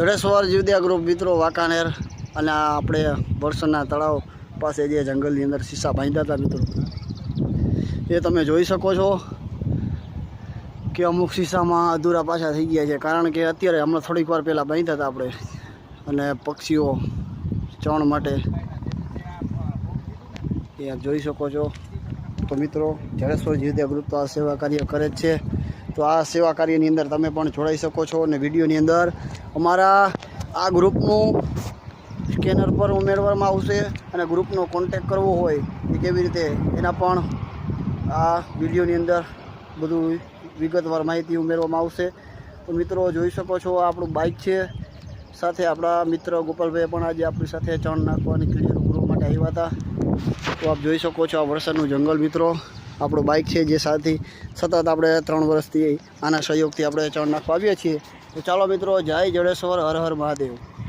જડેશ્વર જીવદયા ગ્રુપ મિત્રો, વાંકાનેર અને આપણે વરસના તળાવ પાસે જે જંગલની અંદર સીસા બાંધ્યા હતા મિત્રો. એ તમે જોઈ શકો છો કે અમુક સીસામાં અધૂરા પાછા થઈ ગયા છે. કારણ કે અત્યારે હમણાં થોડીક વાર પહેલાં બાંધ્યા હતા આપણે. અને પક્ષીઓ ચણ માટે એ આપ જોઈ શકો છો. તો મિત્રો, જડેશ્વર જીવદયા ગ્રુપ તો આ સેવા કાર્ય કરે જ છે. તો આ સેવા કાર્યની અંદર તમે પણ જોડાઈ શકો છો અને વિડીયોની અંદર અમારા આ ગ્રુપનું સ્કેનર પર ઉમેરવામાં આવશે અને ગ્રુપનો કોન્ટેક કરવો હોય એ કેવી રીતે એના પણ આ વિડીયોની અંદર બધું વિગતવાર માહિતી ઉમેરવામાં આવશે. તો મિત્રો જોઈ શકો છો આપણું બાઇક છે. સાથે આપણા મિત્ર ગોપાલભાઈ પણ આજે આપણી સાથે ચણ નાખવાની ક્લિયર કરવા માટે આવ્યા હતા. તો આપ જોઈ શકો છો આ વરસાદનું જંગલ મિત્રો. આપણું બાઇક છે જે સાથી સતત આપણે ત્રણ વર્ષથી આના સહયોગથી આપણે ચણ નાખવા આવીએ છીએ. તો ચાલો મિત્રો, જય જડેશ્વર, હર હર મહાદેવ.